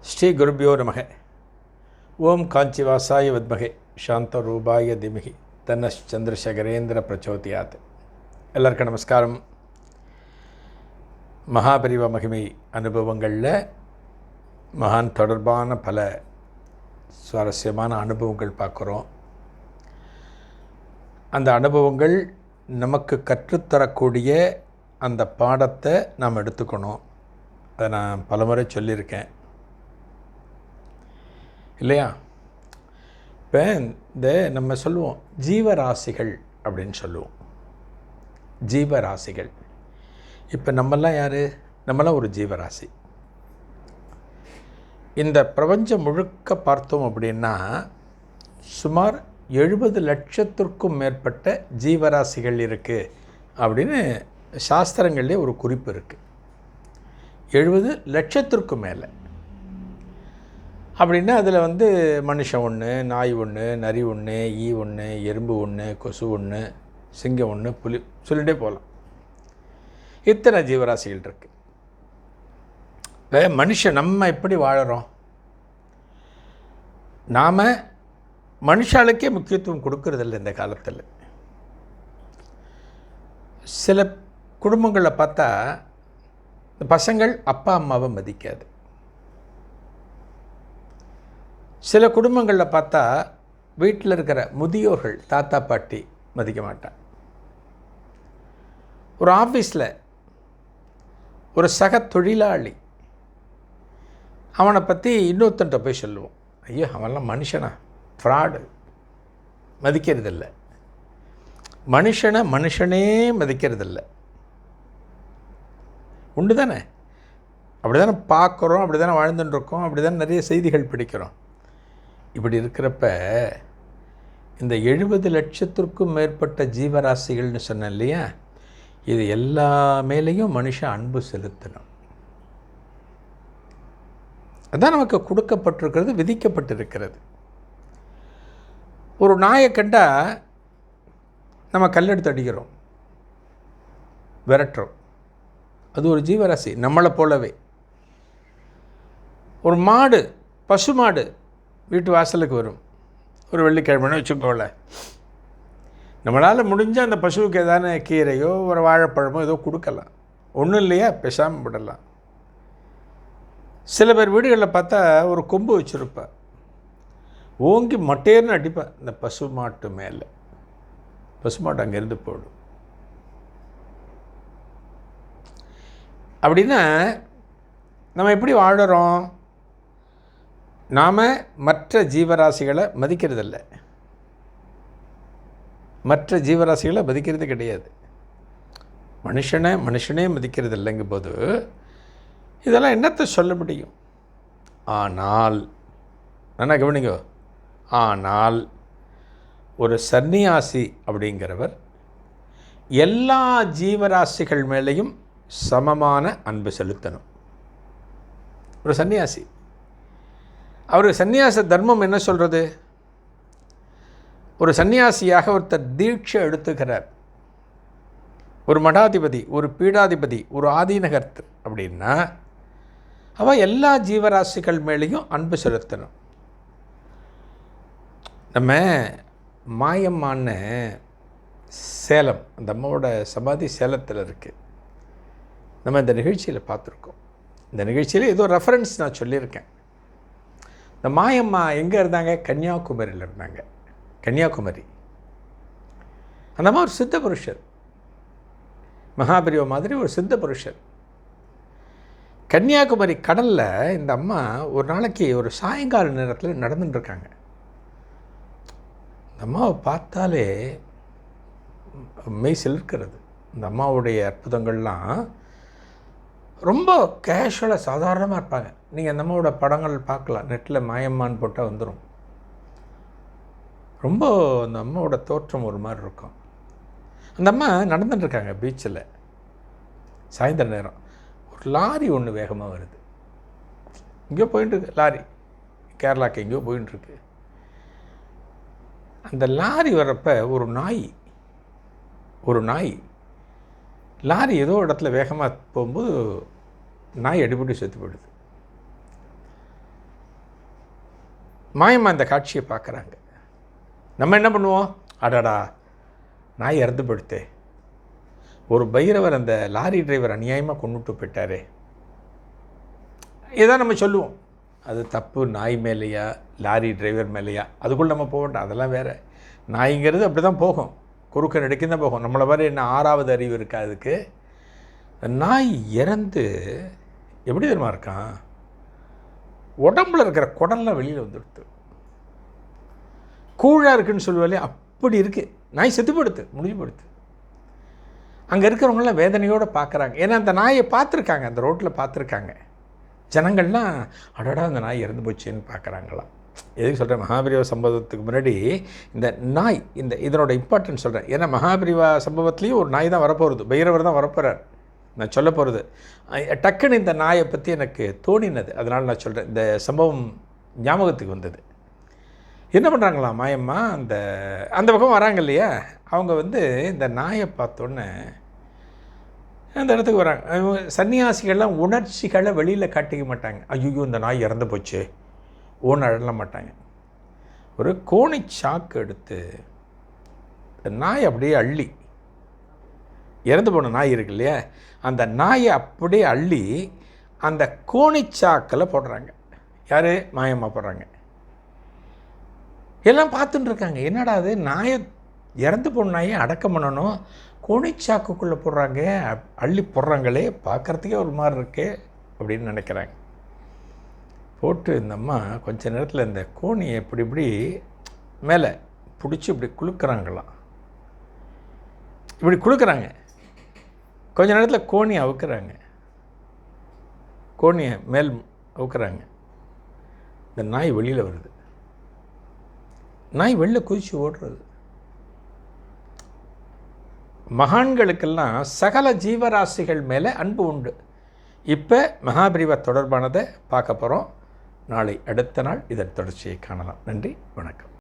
ஸ்ரீ குருபியோ நமக. ஓம் காஞ்சிவாசாய வத்மகே. சாந்த ரூபாய திமிகி. தன்னஷ் சந்திரசேகரேந்திர பிரச்சோதியாத். எல்லாருக்கும் நமஸ்காரம். மகாபரிவ மகிமை அனுபவங்களில் மகான் தொடர்பான பல சுவாரஸ்யமான அனுபவங்கள் பார்க்குறோம். அந்த அனுபவங்கள் நமக்கு கற்றுத்தரக்கூடிய அந்த பாடத்தை நாம் எடுத்துக்கணும். அதை நான் பலமுறை சொல்லியிருக்கேன். இல்லையா? இப்போ இந்த நம்ம சொல்லுவோம் ஜீவராசிகள் அப்படின்னு சொல்லுவோம். ஜீவராசிகள். இப்போ நம்மெல்லாம் யார்? நம்மளாம் ஒரு ஜீவராசி. இந்த பிரபஞ்சம் முழுக்க பார்த்தோம் அப்படின்னா சுமார் எழுபது லட்சத்திற்கும் மேற்பட்ட ஜீவராசிகள் இருக்குது அப்படின்னு சாஸ்திரங்கள்லேயே ஒரு குறிப்பு இருக்குது எழுபது லட்சத்திற்கும் மேலே. அப்படின்னா அதில் வந்து மனுஷன் ஒன்று நாய் ஒன்று நரி ஒன்று ஈ ஒன்று எறும்பு ஒன்று கொசு ஒன்று சிங்கம் ஒன்று புலி சொல்லிகிட்டே போகலாம் இத்தனை ஜீவராசிகள் இருக்குது இப்போ மனுஷன் நம்ம எப்படி வாழறோம்? நாம் மனுஷாளுக்கே முக்கியத்துவம் கொடுக்கறதில்ல இந்த காலத்தில். சில குடும்பங்களில் பார்த்தா பசங்கள் அப்பா அம்மாவை மதிக்காது. சில குடும்பங்களில் பார்த்தா வீட்டில் இருக்கிற முதியோர்கள் தாத்தா பாட்டி மதிக்க மாட்டான் ஒரு ஆஃபீஸில் ஒரு சக தொழிலாளி அவனை பற்றி இன்னொருத்தன்ட்ட போய் சொல்லுவோம். ஐயோ அவன்லாம் மனுஷனா? ஃப்ராடு மதிக்கிறதில்ல. மனுஷனை மனுஷனே மதிக்கிறதில்ல. உண்டு தானே அப்படி தானே பார்க்குறோம் அப்படி தானே வாழ்ந்துட்டுருக்கோம் அப்படி தானே நிறைய செய்திகள் பிடிக்கிறோம். இப்படி இருக்கிறப்ப இந்த எழுபது லட்சத்திற்கும் மேற்பட்ட ஜீவராசிகள்னு சொன்னேன் இல்லையா? இது எல்லா மேலேயும் மனுஷன் அன்பு செலுத்தணும். அதான் நமக்கு கொடுக்கப்பட்டிருக்கிறது விதிக்கப்பட்டிருக்கிறது. ஒரு நாயை கண்டா நம்ம கல்லெடுத்து அடிக்கிறோம் விரட்டுறோம். அது ஒரு ஜீவராசி நம்மளை போலவே. ஒரு மாடு பசு மாடு வீட்டு வாசலுக்கு வரும். ஒரு வெள்ளிக்கிழமைன்னு வச்சுக்கோல நம்மளால் முடிஞ்ச அந்த பசுவுக்கு ஏதான கீரையோ ஒரு வாழைப்பழமோ ஏதோ கொடுக்கலாம். ஒன்றும் இல்லையா? பேசாமல் விடலாம். சில பேர் வீடுகளில் பார்த்தா ஒரு கொம்பு வச்சுருப்பேன் ஓங்கி மட்டேர்னு அடிப்பேன் இந்த பசு மாட்டு மேலே. பசு மாட்டு அங்கேருந்து போடும். அப்படின்னா நம்ம எப்படி வாழறோம்? நாம் மற்ற ஜீவராசிகளை மதிக்கிறதில்ல. மற்ற ஜீவராசிகளை மதிக்கிறது கிடையாது. மனுஷனை மனுஷனே மதிக்கிறது இல்லைங்கும் போது இதெல்லாம் என்னத்தை சொல்ல முடியும்? ஆனால் என்ன கவனிங்க. ஆனால் ஒரு சன்னியாசி அப்படிங்கிறவர் எல்லா ஜீவராசிகள் மேலேயும் சமமான அன்பு செலுத்தணும். ஒரு சன்னியாசி. அவர் சந்நியாச தர்மம் என்ன சொல்கிறது ஒரு சன்னியாசியாக ஒருத்தர் தீட்சை எடுத்துக்கிறார். ஒரு மடாதிபதி ஒரு பீடாதிபதி ஒரு ஆதீனகர்த்தர் அப்படின்னா அவள் எல்லா ஜீவராசிகள் மேலேயும் அன்பு செலுத்தணும். நம்ம மாயம்மான்னு சேலம் அந்த அம்மாவோட சமாதி சேலத்தில் இருக்குது நம்ம இந்த நிகழ்ச்சியில் பார்த்துருக்கோம். இந்த நிகழ்ச்சியில் ஏதோ ரெஃபரன்ஸ் நான் சொல்லியிருக்கேன். இந்த மாயம்மா எங்கே இருந்தாங்க? கன்னியாகுமரியில் இருந்தாங்க. கன்னியாகுமரி. அந்த அம்மா ஒரு சித்த புருஷர். மகாபிரிவ மாதிரி ஒரு சித்த புருஷர். கன்னியாகுமரி கடலில் இந்த அம்மா ஒரு நாளைக்கு ஒரு சாயங்கால நேரத்தில் நடந்துட்டுருக்காங்க. இந்த அம்மாவை பார்த்தாலே மெய் சிலிர்க்கிறது. இந்த அம்மாவுடைய அற்புதங்கள்லாம் ரொம்ப கேஷுவலாக சாதாரணமாக இருப்பாங்க. நீங்கள் அந்த படங்கள் பார்க்கலாம். நெட்டில் மாயம்மான்னு போட்டால் வந்துடும் ரொம்ப அந்த அம்மாவோட தோற்றம் ஒரு மாதிரி இருக்கும். அந்த அம்மா நடந்துட்டுருக்காங்க பீச்சில் சாயந்தர நேரம். ஒரு லாரி ஒன்று வேகமாக வருது. இங்கேயோ போயிட்டுருக்கு லாரி. கேரளாக்கு எங்கேயோ போயின்ட்டுருக்கு அந்த லாரி வர்றப்ப ஒரு நாய். ஒரு நாய். லாரி ஏதோ இடத்துல வேகமாக போகும்போது நாய் அடிபட்டு செத்து போயிடுது. மாயம்மா அந்த காட்சியை பார்க்குறாங்க. நம்ம என்ன பண்ணுவோம்? அடடா நாய் இறந்து ஒரு பைரவர் அந்த லாரி டிரைவர் அநியாயமாக கொண்டுட்டு போயிட்டாரே. இதான் நம்ம சொல்லுவோம். அது தப்பு நாய் மேலேயா லாரி டிரைவர் மேலேயா? அதுக்குள்ளே நம்ம போக வேண்டாம். அதெல்லாம் வேறு. நாய்ங்கிறது அப்படி தான் போகும். குறுக்க நடுக்கி தான் போகும். நம்மளை மாதிரி என்ன ஆறாவது அறிவு இருக்கா அதுக்கு? நாய் இறந்து எப்படி தெரியுமா இருக்கான்? உடம்புல இருக்கிற குடல்லாம் வெளியில் வந்துடுது. கூழாக இருக்குன்னு சொல்லுவாலே அப்படி இருக்குது நாய் செத்துப்படுத்து முடிஞ்சுப்படுத்து முடிஞ்சு படுத்து அங்கே இருக்கிறவங்களாம் வேதனையோடு பார்க்குறாங்க. ஏன்னா அந்த நாயை பார்த்துருக்காங்க அந்த ரோட்டில் பார்த்துருக்காங்க. ஜனங்கள்லாம் அடடா அந்த நாய் இறந்து போச்சுன்னு பார்க்குறாங்களாம். எதுக்கு சொல்கிறேன் மகாபிரிவா சம்பவத்துக்கு முன்னாடி இந்த நாய் இந்த இதனோட இம்பார்ட்டன்ஸ் சொல்கிறேன் ஏன்னா மகாபிரிவா சம்பவத்துலேயும் ஒரு நாய் தான் வரப்போகிறது பைரவர் தான் வரப்போகிறார் நான் சொல்ல போகிறது டக்குன்னு இந்த நாயை பற்றி எனக்கு தோணினது. அதனால் நான் சொல்கிறேன் இந்த சம்பவம் ஞாபகத்துக்கு வந்தது. என்ன பண்ணுறாங்களா மாயம்மா? அந்த அந்த பக்கம் வராங்க இல்லையா? அவங்க வந்து இந்த நாயை பார்த்தோன்னே அந்த இடத்துக்கு வராங்க. சன்னியாசிகள்லாம் உணர்ச்சிகளை வெளியில் காட்டிக்க மாட்டாங்க. ஐயோ இந்த நாய் இறந்து போச்சு. ஓன் அழல மாட்டாங்க. ஒரு கோணி சாக்கு எடுத்து நாய் அப்படியே அள்ளி இறந்து போன நாய் இருக்கு இல்லையா? அந்த நாயை அப்படியே அள்ளி அந்த கோணிச்சாக்கில் போடுறாங்க. யார்? மாயம்மா போடுறாங்க. எல்லாம் பார்த்துட்டு இருக்காங்க. என்னடா அது நாயை இறந்து போன நாயை அடக்கம் பண்ணணும். கோணிச்சாக்குக்குள்ளே போடுறாங்க. அள்ளி போடுறாங்களே பார்க்குறதுக்கே ஒரு மாதிரி இருக்குது அப்படின்னு நினைக்கிறாங்க. போட்டு இந்த அம்மா கொஞ்ச நேரத்தில் இந்த கோணியை இப்படி இப்படி மேலே பிடிச்சி இப்படி குளுக்குறாங்களாம் இப்படி குலுக்குறாங்க. கொஞ்ச நேரத்தில் கோணி அவுக்குறாங்க. கோணியை மேல் அவுக்குறாங்க. இந்த நாய் வெளியில் வருது. நாய் வெளில குதிச்சு ஓடுறது. மகான்களுக்கெல்லாம் சகல ஜீவராசிகள் மேலே அன்பு உண்டு. இப்போ மகாபிரிவ தொடர்பானதை பார்க்க போகிறோம் நாளை அடுத்த நாள் இதன் தொடர்ச்சியை காணலாம். நன்றி வணக்கம்.